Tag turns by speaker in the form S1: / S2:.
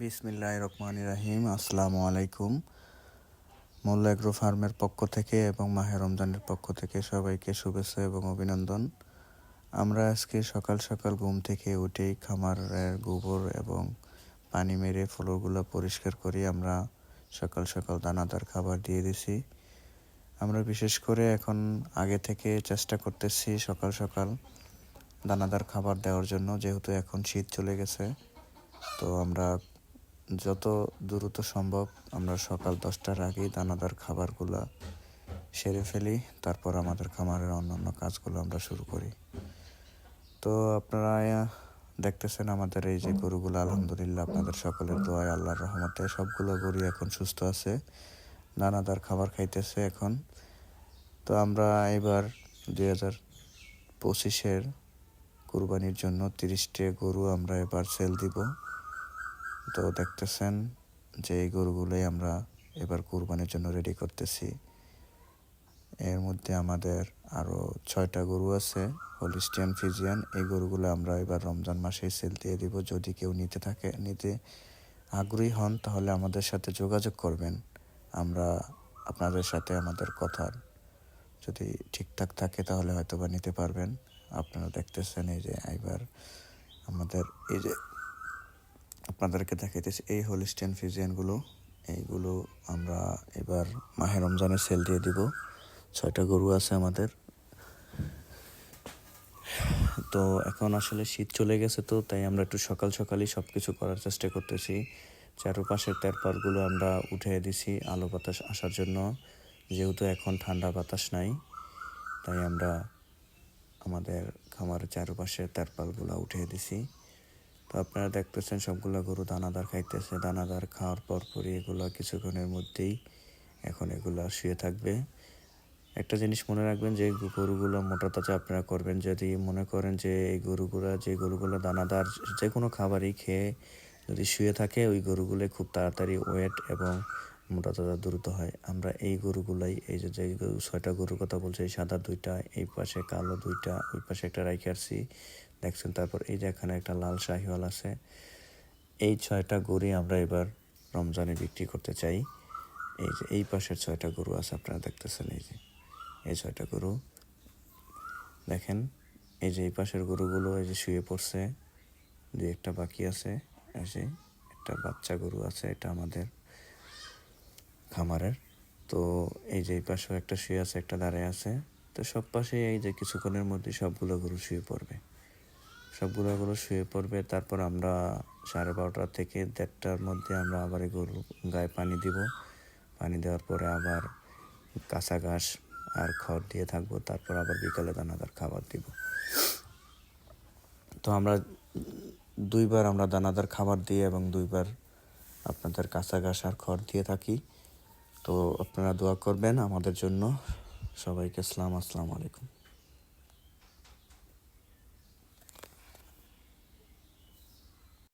S1: বিসমিল্লাহ রহমান রাহিম। আসসালামু আলাইকুম। মোল্লা এগ্রো ফার্মের পক্ষ থেকে এবং মাহে রমজানের পক্ষ থেকে সবাইকে শুভেচ্ছা এবং অভিনন্দন। আমরা আজকে সকাল সকাল ঘুম থেকে উঠেই খামারের গোবর এবং পানি মেরে ফ্লোরগুলো পরিষ্কার করি। আমরা সকাল সকাল দানাদার খাবার দিয়ে দিছি। আমরা বিশেষ করে এখন আগে থেকে চেষ্টা করতেছি সকাল সকাল দানাদার খাবার দেওয়ার জন্য, যেহেতু এখন শীত চলে গেছে। তো আমরা যত দ্রুত সম্ভব আমরা সকাল দশটার আগেই দানাদার খাবারগুলো সেরে ফেলি, তারপর আমাদের খামারের অন্যান্য কাজগুলো আমরা শুরু করি। তো আপনারা দেখতেছেন আমাদের এই যে গরুগুলো, আলহামদুলিল্লাহ আপনাদের সকলের দোয়ায় আল্লাহর রহমতে সবগুলো গরু এখন সুস্থ আছে, দানাদার খাবার খাইতেছে এখন। তো আমরা এবার দুই হাজার পঁচিশের কুরবানির জন্য তিরিশটি গরু আমরা এবার সেল দিব। তো দেখতেছেন যে এই গরুগুলোই আমরা এবার কুরবানির জন্য রেডি করতেছি। এর মধ্যে আমাদের আরও ছয়টা গরু আছে হলিস্টিয়ান ফিজিয়ান এই গরুগুলো আমরা এবার রমজান মাসেই সেল দিয়ে দিব। যদি কেউ নিতে থাকে, নিতে আগ্রহী হন, তাহলে আমাদের সাথে যোগাযোগ করবেন। আমরা আপনাদের সাথে আমাদের কথার যদি ঠিকঠাক থাকে, তাহলে হয়তো বা নিতে পারবেন। আপনারা দেখতেছেন এই যে এবার আমাদের এই যে আপনাদেরকে দেখাইতেছি এই হোলিস্টিয়ান ফিজিয়ানগুলো এইগুলো আমরা এবার মাহে রমজানে সেল দিয়ে দিব। ছয়টা গরু আছে আমাদের। তো এখন আসলে শীত চলে গেছে তো, তাই আমরা একটু সকাল সকালই সব কিছু করার চেষ্টা করতেছি। চারপাশের তেরপালগুলো আমরা উঠিয়ে দিছি আলো বাতাস আসার জন্য। যেহেতু এখন ঠান্ডা বাতাস নাই, তাই আমরা আমাদের খামারের চারপাশে তেরপালগুলো উঠিয়ে দিছি। তো আপনারা দেখতেছেন সবগুলো গরু দানাদার খাইতেছে, দানাদার খাওয়ার পর পরই এগুলো কিছুক্ষণের মধ্যেই এখন এগুলো শুয়ে থাকবে। একটা জিনিস মনে রাখবেন যে, গরুগুলো মোটা তাজা আপনারা করবেন যদি মনে করেন যে, এই গরুগুলো, যে গরুগুলো দানাদার, যে কোনো খাবারই খেয়ে যদি শুয়ে থাকে, ওই গরুগুলো খুব তাড়াতাড়ি ওয়েট এবং মোটা তাজা দ্রুত হয়। আমরা এই গরুগুলাই, এই যে যে গরু, ছয়টা গরুর কথা বলছি, এই সাদা দুইটা, এই পাশে কালো দুইটা, ওই পাশে একটা রাইখে আসছি। দেখছেন, তারপর এই যে এখানে একটা লাল শাহিওয়াল আছে। এই ছয়টা গরুই আমরা এবার রমজানে বিক্রি করতে চাই। এই যে, এই পাশের ছয়টা গরু আছে, আপনারা দেখতেছেন এই যে, এই ছয়টা গরু। দেখেন, এই যে এই পাশের গরুগুলো এই যে শুয়ে পড়ছে। দুই একটা বাকি আছে যে একটা বাচ্চা গরু আছে, এটা আমাদের। খামারের। তো এই যে পাশেও একটা শুয়ে আছে, একটা দাঁড়ায় আছে। তো সব পাশে এই যে কিছুক্ষণের মধ্যে সবগুলো গরু শুয়ে পড়বে। সবগুলো গরু শুয়ে পড়বে। তারপর আমরা সাড়ে বারোটা থেকে দেড়টার মধ্যে আমরা আবার গরু গায়ে পানি দিব। পানি দেওয়ার পরে আবার কাঁচা ঘাস আর খড় দিয়ে থাকব। তারপর আবার বিকালে দানাদার খাবার দিব। তো আমরা দুইবার আমরা দানাদার খাবার দিই এবং দুইবার আপনাদের কাঁচা ঘাস আর খড় দিয়ে থাকি। তো আপনারা দোয়া করবেন আমাদের জন্য। সবাইকে আসসালাম আসসালামু আলাইকুম।